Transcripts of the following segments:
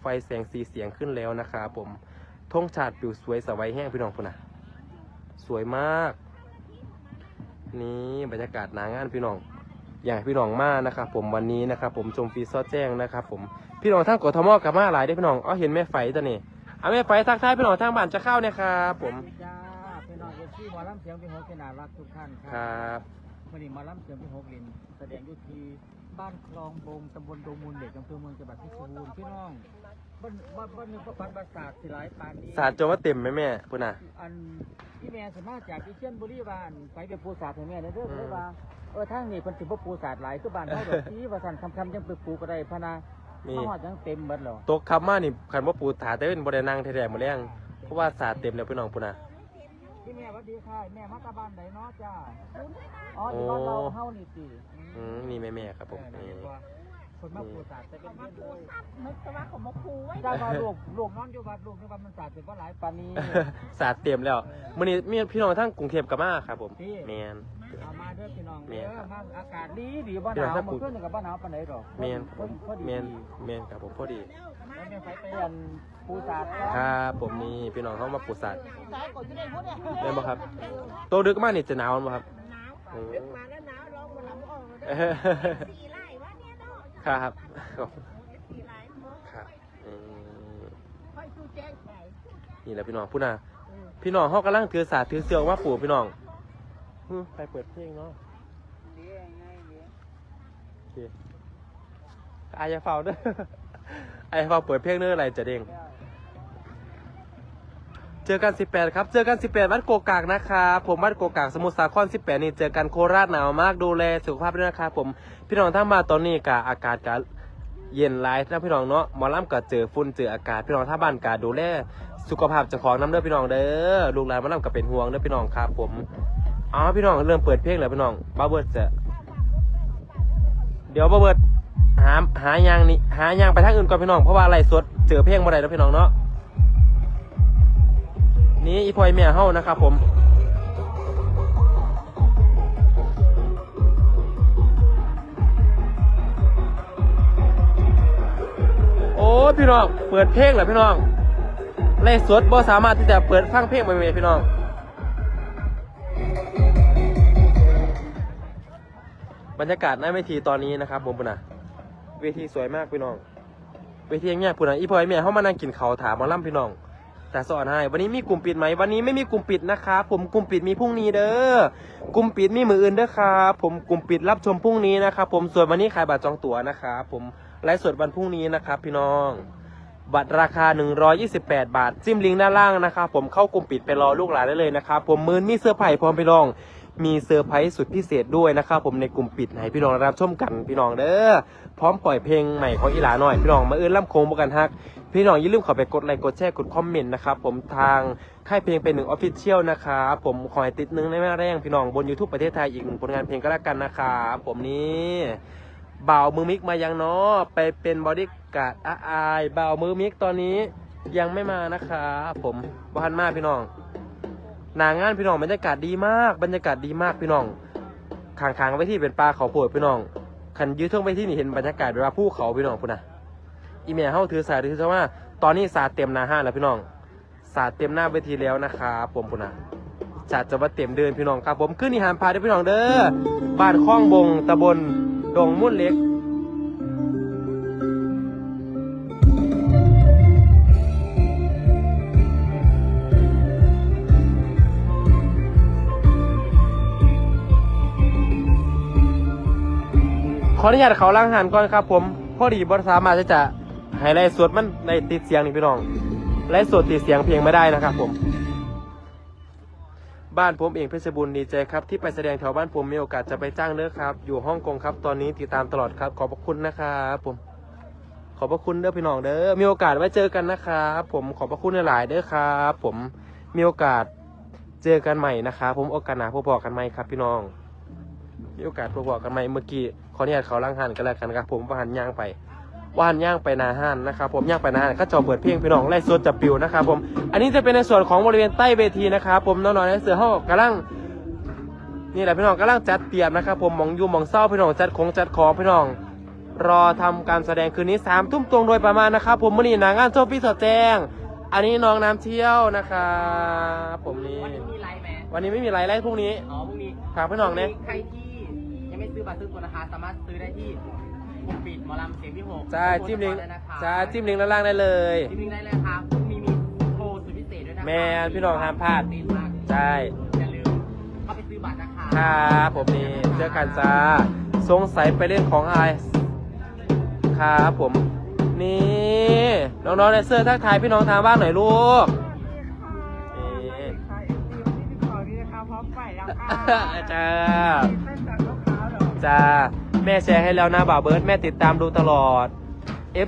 ไฟแสงสีเสียงขึ้นแล้วนะครับผมธงชาติปิวสวยสวยแห้งพี่น้องพุ่นนะสวยมาก นี่บรรยากาศหนางานพี่น้องอยากให้พี่น้องมานะครับผมวันนี้นะครับผมชมฟรีซอดแจ้งนะครับผมพี่น้องทั้งกทมกับมาหลายได้อพี่น้องอ๋อเห็นแม่ไฟตัวนี้เอาแม่ไฟทักทายพี่น้องทางบ้านจะเข้าเนี่ยครับผมจ้าพี่น้องเอฟซีหมอลำเสียงพี่หกขนาดรักทุกท่านคครัรับ วันนี้หมอลำเสียงพี่หกลินแสดงอยู่ที่บ้านคลองบงตำบลดงมูลเด็กอำเภอเมืองจังหวัดเพชรบูรณ์พี่น้องบ้านบ้านบ้านหนึงก็พันประสาทสิหลายปานนี้สารจนว่าเต็มไหมแม่พุ่นน่ะ อันที่แม่สามารถจากที่เชียนบุรีบ้านไปเป็นปูศาสตร์ให้แม่ได้เด้อเลยว่าเออทางนี้เพิ่นสิบ่ปูศาสตร์หลายคือบ้านเฮาดอกที่ว่าซั่นคำๆยังไปปลูกก็ได้พะนานี่ข้าวหอดยังเต็มเบิดหรอ ตกคำมานี่ขันว่าปูถาแต่เป็นบริณังแท้ๆหมดแล้วเพราะว่าสาดเต็มแล้วพี่น้องพุ่นน่ะ พี่แม่หวัดดีค่ะแม่มาตาบ้านไหนเนาะจ้าอ๋ออยู่บ้านเราเฮานี่สิอืมนี่แม่ๆครับผมเออนี่เรียกว่าคนมาปูศาสตร์แต่เป็นเพื่อนเลยนึกว่าเขามาคูไว้ได้ว่าลูกลูกนอนอยู่วัดลูกในวัดมันศาสตร์เป็นว่าหลายปานนี้ สาดเต็มแล้วมื้อนี้มีพี่น้องทั้งกรุงเทพกับมาครับผมพี่ แมน เอามาเด้อพี่น้องแม่เด้อครับมาอากาศดีดีบ่หเดี๋ยนาววถ้าเมื่อคืนนี่ก็บ่หนาวปานใดหรอกแมนพอดีพอดีแมนแมนครับผมพอดีแล้วแม่ไปไปอันปูศาสตร์ครับผมนี่พี่น้องเข้ามาปูสาดสายก่อนจะได้พูดเนี่ยได้บ่ครับโตดึกมากนี่จะหนาวบ่ครับหนาวโอ้ดึกมาแล้วหนาวร้องมันหลับออกเลยเอ้สี่ไร่วะเนี่ยเนาะครับสี่ไร่เนาะครับอืมค่อยตู้แจ้งไปนี่แหละพี่น้องพูดนะพี่น้องเขากำลังถือสาดถือเสือว่าปู่พี่น้อง อืมไปเปิดเพลงเนาะดีไงดีโอเคอายาเฝ้าเด้ออายาเฝ้าเปิดเพลงเด้ออะไรจะเด้งเจอกัน 18 ครับ เจอกัน 18วัดโกกากนะครับผมวัดโกกากสมุทรสาคร 18 นี่เจอกันโคราชหนาวมากดูแลสุขภาพด้วยนะครับผมพี่น้องท่านมาตอนนี้กะอากาศกะเย็นหลายนะพี่น้องเนาะหมอลำกะเจอฝุ่นเจออากาศพี่น้องท่าบ้านกะดูแลสุขภาพเจ้าของน้ำเด้อพี่น้องเด้อลูกหลานหมอลำกะเป็นห่วงเด้อพี่น้องครับผม อ๋อพี่น้องเริ่มเปิดเพลงแล้วพี่น้องบ้าเบิร์ดจะเดี๋ยวบ้าเบิร์ดหาหายางนี่หายางไปทางอื่นก่อนพี่น้องเพราะว่าอะไรสดเจอเพลงบ่ได้แล้วพี่น้องเนาะนี่อีพอยเมียเฮานะครับผมโอ้พี่น้องเปิดเพลงเหรอพี่น้องไล่สดบ่สามารถที่จะเปิดฟังเพลงไปเมพี่น้อง บรรยากาศหน้าเวทีตอนนี้นะครับผมปุ่นนะเวทีสวยมากพี่น้องเวทีอย่างเงี้ยปุ่นนะอีพอยเมียเฮามานั่งกินเขาถามมอลำพี่น้อง แต่สอนให้วันนี้มีกลุ่มปิดไหมวันนี้ไม่มีกลุ่มปิดนะครับผมกลุ่มปิดมีพรุ่งนี้เด้อกลุ่มปิดมีมืออื่นเด้อครับผมกลุ่มปิดรับชมพรุ่งนี้นะครับผมส่วนวันนี้ขายบัตรจองตั๋วนะครับผมไลฟ์สดวันพรุ่งนี้นะครับพี่น้องบัตรราคา 128 บาท จิ้มลิงก์ด้านล่างนะครับ ผมเข้ากลุ่มปิดไปรอลูกหลานได้เลยนะครับ ผมมือมีเสื้อร์ไผ่พร้อมไปลอง มีเซอร์ไพรส์สุดพิเศษด้วยนะครับผมในกลุ่มปิดให้พี่น้องรับชมกันพี่น้องเด้อพร้อมปล่อยเพลงใหม่ของอีหลาหน่อยพี่น้องมาเอื้อนล่ำโคงบกันฮัก พี่น้องอย่าลืมเข้าไปกดไลค์กดแชร์กดคอมเมนต์นะครับผมทางค่ายเพลงเป็นหนึ่งออฟฟิเชียลนะครับผมขอให้ติดหนึงในแม่แรงพี่น้องบน YouTube ประเทศไทยอีกหนึ่งผลงานเพลงก็แล้วกันนะครับผมนี้บ่าวมือมิกมายังเนาะไปเป็นบอดี้การ์ดอาอายบ่าวมือมิกตอนนี้ยังไม่มานะครับผมบ้านมากพี่น้อง หนางานพี่น้องบรรยากาศดีมาก บรรยากาศดีมากพี่น้องขางๆไว้ที่เป็นปลาเขาโพดพี่น้องคันยืดเท่งไปที่นี่เห็นบรรยากาศแบบว่าภูเขาพี่น้องพุ่นนะอีเมลเฮาถือสายถือซะว่า ตอนนี้สาเต็มหนาห้าแล้วพี่น้องสาเต็มหน้าเวทีแล้วนะครับผมพุ่นนะจัดจะมาเต็มเดินพี่น้องครับผมขึ้นนิหารพาด้อพี่น้องเด้อบ้านคลองบงตำบลดงมุ่นเล็ก ออนุญาตเขาล้างหันก่อนครับ ผมพอดีบสามารถที่จะให้ไลฟ์สดมันในติดเสียงนี่พี่น้องไลฟ์สดติดเสียงเพียงไม่ได้นะครับ ผม บ้านผมเองเพชรบุญดีใจครับ ที่ไปแสดงแถวบ้านผมมีโอกาสจะไปจ้างเด้อครับ อยู่ฮ่องกงครับตอนนี้ติดตามตลอดครับ ขอบพระคุณนะครับผม ขอบพระคุณเด้อพี่น้องเด้อมีโอกาสไว้เจอกันนะครับผมขอบพระคุณหลายเด้อครับผมมีโอกาสเจอกันใหม่นะครับผมโอกาสหน้าพบกันใหม่ครับ พี่น้องมีโอกาสพบกันใหม่เมื่อกี้ ขออนุญาตเขาล้างหันกันแล้วกันครับผมว่าหันย่างไปว่าหันย่างไปหนาหันนะครับผมย่างไปหนาหันก็จอเปิดเพลงพี่น้องไล่สดจับปิวนะครับผมอันนี้จะเป็นในส่วนของบริเวณใต้เวทีนะครับผมน้องๆในเสือห้องกำลังนี่แหละพี่น้องกำลังจัดเตรียมนะครับผมหมองอยูหมองเศร้าพี่น้องจัดของจัดของพี่น้อง รอทำการแสดงคืนนี้สามทุ่มตรงโดยประมาณนะครับผมมื่อนี้หนางานโซฟี่สอดแจ้ง อันนี้น้องน้ำเที่ยวนะครับผมนี่วันนี้มีไลฟ์ไหมวันนี้ไม่มีไรไล่พรุ่งนี้อ๋อพรุ่งนี้ฝากพี่น้องเนี่ยใครที่ ยังไม่ซื้อบัตรซื้อตัวนะคะสามารถซื้อได้ที่กลุ่มปิดหมอลำเสียงพี่หกใช่จิ้มลิงก์ได้นะคะใช่จิ้มลิงก์ด้านล่างได้เลย จิ้มลิงก์ได้เลยค่ะพรุ่งนี้มีโปรสุดพิเศษด้วยนะคะแม่พี่น้องห้ามพลาดตีนมากใช่ อย่าลืมเข้าไปซื้อบัตรนะคะครับผมนี่เจอกันจ้าสงสัยไปเล่นของไอครับผมนี่น้องๆในเสื้อทักทายพี่น้องทางบ้านหน่อยลูกนี่ค่ะเอ็มซีวันนี้พี่ขอนี่นะคะพร้อมไปแล้วค่ะจ้าเต้น จากลูกค้าเหรอจ้า แม่แชร์ให้แล้วนะบ่าวเบิร์ดแม่ติดตามดูตลอด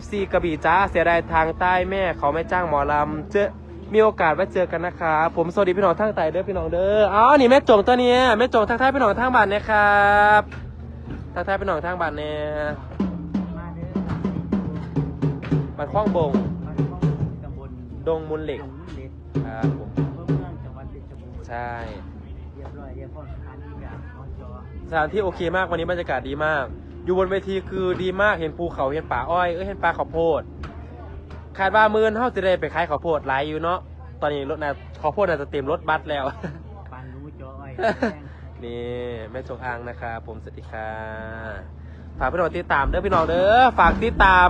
FC กระบี่จ้าเสียดายทางใต้แม่เขาไม่จ้างหมอลำเจอมีโอกาสไว้เจอกันนะครับผมสวัสดีพี่น้องทางใต้เด้อพี่น้องเด้ออ๋อนี่แม่จงตัวเนี้ยแม่จงทักทายพี่น้องทางบ้านนะครับทักทายพี่น้องทางบ้านเนี่ยมาเด้อบ้านคล้องบงมาที่ห้องตำบลดงมูลเหล็กหนองเล็กครับผมอำเภอเมืองจังหวัดเพชรบูรณ์ใช่เรียบร้อยเรียบร้อย สถานที่โอเคมากวันนี้บรรยากาศดีมาก อยู่บนเวทีคือดีมากเห็นภูเขาเห็นป่าอ้อยเอ้ยเห็นป่าข้าวโพดคาดว่ามือนเฮาจะได้ไปขายข้าวโพดหลายอยู่เนาะตอนนี้รถน่ะข้าวโพดน่าจะเต็มรถบัสแล้ว ปานรู้จอยนี่แม่จงอางนะครับผมสวัสดีค่ะฝากพี่น้องติดตามเด้อพี่น้องเด้อฝากติดตาม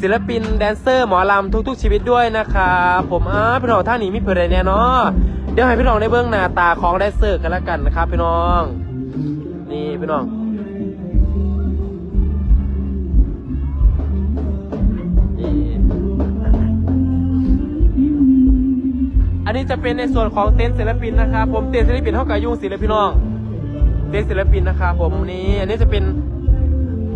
ศิลปินแดนเซอร์หมอลำทุกๆ ชีวิตด้วยนะครับผมอ้าพี่น้องท่านนี้มีเพื่อนอะไรแน่เนาะเดี๋ยวให้พี่น้องได้เบื้องหน้าตาของแดนเซอร์กันละกันนะครับพี่น้อง นี่พี่น้องอันนี้จะเป็นในส่วนของเต็นท์ศิลปินนะครับผมเต็นท์ศิลปินเท่ากับยุ่งศิลปินน้องเต็นท์ศิลปินนะครับผมนี่อันนี้จะเป็น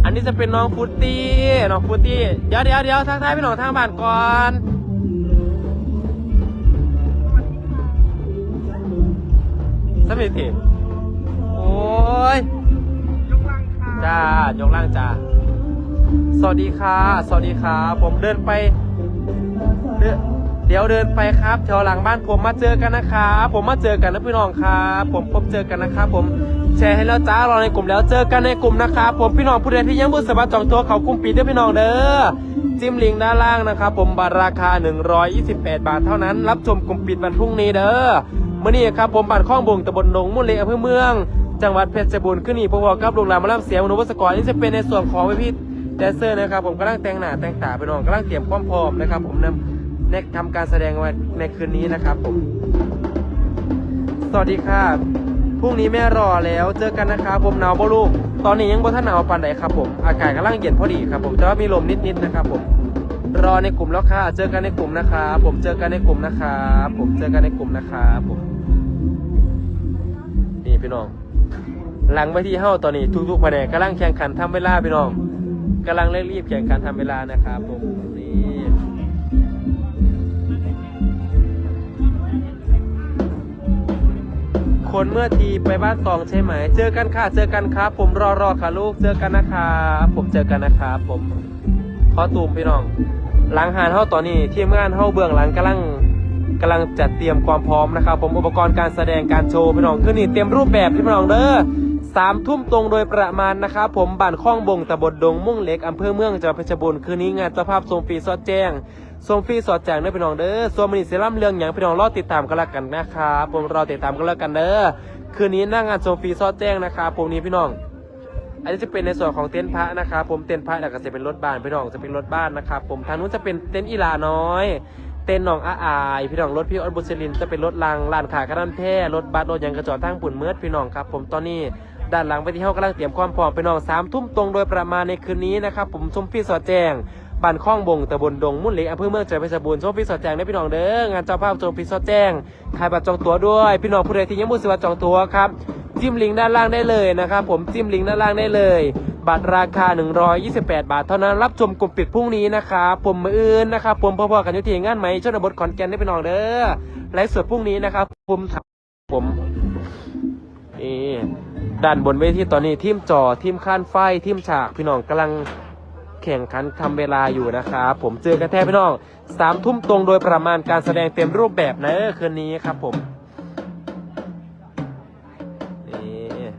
อันนี้จะเป็นน้องฟุตตี้น้องฟุตตี้เดี๋ยวเดี๋ยวเดี๋ยวทักทายพี่น้องทางบ้านก่อนสมิธิโอ้ ยยกลังค่ะจ้ายกล่างจ้าสวัสดีค่ะ สวัสดีครับผมเดินไปเดินเดี๋ยวเดินไปครับแถวหลังบ้านผมมาเจอกันนะครับ ผมมาเจอกันนะพี่น้องครับ ผมพบเจอกันนะครับผมแชร์ให้แล้วจ้ารอในกลุ่มแล้วเจอกันในกลุ่มนะครับผมพี่น้องผู้ใดที่ยังบ่สามารถจองตัวเขากลุ่มปิดเด้อพี่น้องเด้อจิ้มลิงก์ด้านล่างนะครับผมบัตรราคา 128 บาทเท่านั้น รับชมกลุ่มปิดวันพรุ่งนี้เด้อมื่อนี้ครับผมบ้านข้องบงตำบลหนองมุ่นเล็กอำเภอเมือง จังหวัดเพชรบูรณ์ขึ้นนี่พวกเรากับโรงแรมมาล่ำเสียงมนุษย์วสกรนี่จะเป็นในส่วนของพี่แดนเซอร์นะครับผมกำลังแต่งหน้าแต่งตาไปน้องกำลังเตรียมความพร้อมนะครับ ผมนำในทำการแสดงไว้ในคืนนี้นะครับผม สวัสดีครับพรุ่งนี้แม่รอแล้วเจอกันนะครับผมหนาวบ่ลูก ตอนนี้ยังบ่ท่านหนาวปานใดครับผมอากาศกำลังเย็นพอดีครับผมแต่ว่ามีลมนิดๆนะครับผมรอในกลุ่มแล้วค่ะ เจอกันในกลุ่มนะครับผมเจอกันในกลุ่มนะครับผมเจอกันในกลุ่มนะครับผมนี่พี่น้อง หลังไปที่เฮ้าตอนนี้ทุกๆแผนกกำลังแข่งขันทำเวลาพี่น้องกำลังเร่งรีบแข่งขันทำเวลานะครับผมนี่คนเมื่อทีไปบ้านตองใช่ไหม เจอกันค่ะ เจอกันครับ ผมรอรอค่ะลูก เจอกันนะครับผมเจอกันนะครับผมขอตูมพี่น้อง หลังหานเฮ้าตอนนี้ทีมงานเฮ้าเบื้องหลังกำลังกำลังจัดเตรียมความพร้อมนะครับ ผมอุปกรณ์การแสดงการโชว์พี่น้องคือนี่เตรียมรูปแบบพี่น้องเด้อ สามทุ่มตรงโดยประมาณนะครับผมบ้านข้องบงตำบลดงมุ่งเล็กอำเภอเมืองจังหวัดเพชรบูรณ์คืนนี้งานเจ้าภาพทรงฟรีสอดแจ้งทรงฟรีสอดแจ้งเด้อพี่น้องเด้อส่วนมนิเซรั่มเรื่องอย่างพี่น้องรอติดตามกันละกันนะครับผมรอติดตามกันแล้วกันเด้อคืนนี้หน้างานทรงฟรีสอดแจ้งนะครับผมนี้พี่น้อง อันนี้จะเป็นในส่วนของเต็นท์พระนะครับผมเต็นท์พระแล้วก็จะเป็นรถบ้านพี่น้องจะเป็นรถบ้านนะครับผมทางนู้นจะเป็นเต็นท์อีลาน้อยเต็นท์หนองอาอายพี่น้องรถพี่ออสบุษลินจะเป็นรถลังลานขากระดานแพร่รถบัสรถยังกระจอดทางปุ่นเมือดพี่น้องครับ ผมตอนนี้ ด้านหลังไปที่เฮากำลังเตรียมความพร้อมพี่น้องสามทุ่มตรงโดยประมาณในคืนนี้นะครับผมชมพี่สอดแจงบ้านข้องบงตำบลดงมุ่นเหล็กอำเภอเมืองจังหวัดเพชรบูรณ์ชมพี่สอดแจงได้พี่น้องเด้องานเจ้าภาพชมพี่สอดแจงขายบัตรจองตั๋วด้วย พี่น้องผู้ใดที่ยังบ่ซื้อบัตรจองตั๋วครับจิ้มลิงก์ด้านล่างได้เลยนะครับผมจิ้มลิงก์ด้านล่างได้เลย บัตรราคา 128 บาท เท่านั้นรับชมกลุ่มปิดพรุ่งนี้นะครับผมมืออื่นนะครับผมพ่อๆกันอยุติงานไหมชนบทขอนแก่นได้ไปน้องเด้อไลฟ์สดพรุ่งนี้นะครับผมผมนี่ ด้านบนเวทีตอนนี้ทีมจอทีมข้านไฟทีมฉากพี่น้องกำลังแข่งขันทำเวลาอยู่นะครับผมเจอกันแท้พี่น้องสามทุ่มตรงโดยประมาณการแสดงเต็มรูปแบบนะคืนนี้ครับผมนี่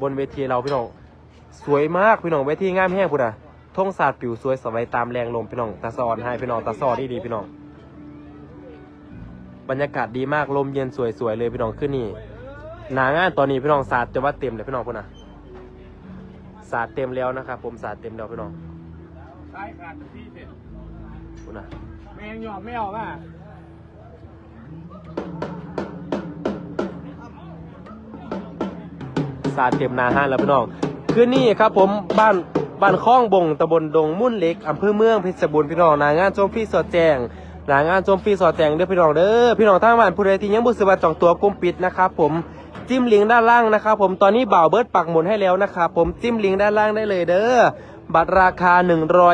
บนเวทีเราพี่น้องสวยมากพี่น้องเวทีงามแห้งพุ่นอะทงศาสตร์ผิวสวยสวยตามแรงลมพี่น้องตาสอนให้พี่น้องตาสอดีดีพี่น้องบรรยากาศดีมากลมเย็นสวยๆเลยพี่น้องขึ้นนี่ หนางานตอนนี้พี่น้องศาสตร์จะว่าเต็มเลยพี่น้องพุ่นอะศาสตร์เต็มแล้วนะครับผมศาสตร์เต็มแล้วพี่น้องใช่ขาดที่เสร็จพุ่นอะแมงหยอมไม่ออกอะสาดเต็มนาห้านแล้วพี่น้องคืนนี้ครับผมบ้านบ้านคลองบงตำบลดงมุ่นเล็กอำเภอเมืองเพชรบูรณ์พี่น้องนางานโจมพี่สอดแจงนางานโจมพี่สอดแจงเด้อพี่น้องเด้อพี่น้องทางบ้านผู้ใดที่ยังบุษบาจองตัวกลุ่มปิดนะครับผม จิ้มลิงก์ด้านล่างนะครับผมตอนนี้บ่าวเบิร์ดปักหมุนให้แล้วนะครับผมจิ้มลิงก์ด้านล่างได้เลยเด้อบัตรราคา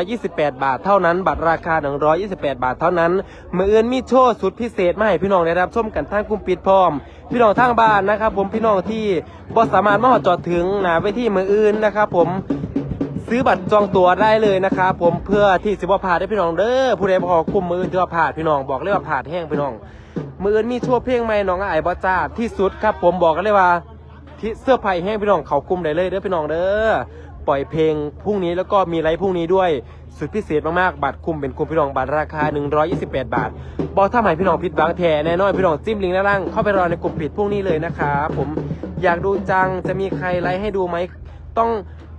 128 บาทเท่านั้น บัตรราคา 128 บาทเท่านั้นมืออื่นมีโชว์สุดพิเศษมาให้พี่น้องได้รับชมกันทางกลุ่มปิดพร้อม พี่น้องทางบ้านนะครับ ผมพี่น้องที่บ่สามารถมาหอจอดถึงหนาไปที่มืออื่นนะครับผมซื้อบัตรจองตั๋วได้เลยนะครับผมเพื่อที่สิบว่าผ่าดได้พี่น้องเด้อผู้ใดพอกลุ่มมืออื่นที่ว่าผ่าดพี่น้องบอกเลยว่าผ่าดแห้งพี่น้อง มืออื่นมีชั่วเพลงใหม่น้องไอ้บอจ้าที่สุดครับผมบอกกันเลยว่า ที่เสื้อไผ่แห้งพี่น้องเขากลุ่มได้เลยเด้อพี่น้องเด้อปล่อยเพลงพรุ่งนี้แล้วก็มีไลฟ์พรุ่งนี้ด้วย สุดพิเศษมากๆบัตรคุมเป็นคุมพี่น้องบัตรราคา 128 บาท บอกถ้าหมายพี่น้องผิดหวังแทแน่นอนพี่น้องจิ้มลิงก์ด้านล่างเข้าไปรอในกลุ่มปิดพรุ่งนี้เลยนะครับผมอยากดูจังจะมีใครไลฟ์ให้ดูไหมต้อง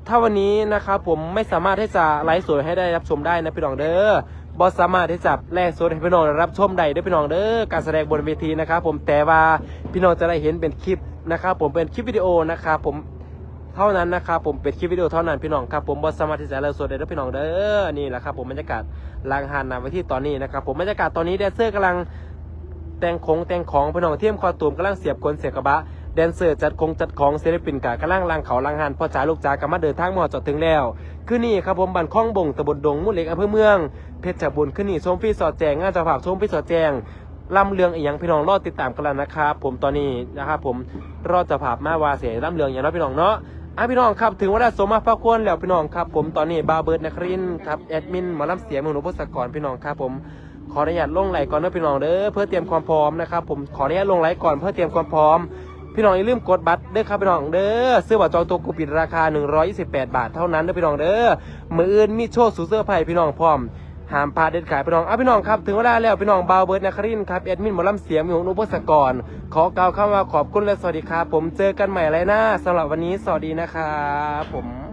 ถ้าวันนี้นะครับผมไม่สามารถที่จะไลฟ์สดให้ได้รับชมได้นะพี่น้องเด้อ บอสสามารถที่จะแลกสดให้พี่น้องรับชมได้ด้อพี่น้องเด้อการแสดงบนเวทีนะครับผมแต่ว่าพี่น้องจะได้เห็นเป็นคลิปนะครับผมเป็นคลิปวิดีโอนะครับผมเท่านั้นนะครับผมเป็นคลิปวิดีโอเท่านั้นพี่น้องครับผมบอสสามารถที่จะไลฟ์สดได้ด้อพี่น้องเด้อนี่แหละครับผมบรรยากาศลางหันนาไปที่ตอนนี้นะครับผมบรรยากาศตอนนี้แดนเซอร์กำลังแต่งของแต่งของพี่น้องเทียมคอตูมกำลังเสียบคนเสียบกระบะ แดนเซอร์จัดคงจัดของศิลปินกะกำลังลังเขาลังหันพ่อจ๋าลูกจ๋ากำมาเดินทางมาจอดถึงแล้ว คือนี่ครับผมบันคล้องบงตำบลดงมุ่นเหล็กอำเภอเมืองเพชรบุรีคือนี่ชมพี่สอดแจงงานจ้าภาพชมพี่สอดแจงล่ำเรืองอีหยังพี่น้องรอติดตามกันแล้วนะครับผมตอนนี้นะครับผมรอจ้าภามาวาเสียล่ำเรืองอย่างน้อยพี่น้องเนาะอะพี่น้องครับถึงเวลาสมมาพระควรแล้วพี่น้องครับ ผมตอนนี้บาเบิร์ดนครินครับแอดมินมอลำเสียงมือหนุพศกรพี่น้องครับผมขออนุญาตลงไหลก่อนนะพี่น้องเด้อเพื่อเตรียมความพร้อมนะครับผมขออนุญาตลงไหลก่อนเพื่อเตรียมความพร้อม พี่น้องอย่าลืมกดบัตรเด้อครับพี่น้องเด้อซื้อบัตรจองตัวกูปิดราคา 128 บาทเท่านั้นเด้อพี่น้องเด้อมืออื่นมีโชว์สูเสื้อไผ่พี่น้องพร้อมห้ามพลาดเด็ดขาดพี่น้องอะพี่น้องครับถึงเวลาแล้วพี่น้องบาวเบิร์ดนครินครับแอดมินหมอลำเสียงมีของนุพศกร ขอกล่าวคำว่าขอบคุณและสวัสดีครับผมเจอกันใหม่ไรหน้าสำหรับวันนี้สวัสดีนะครับผม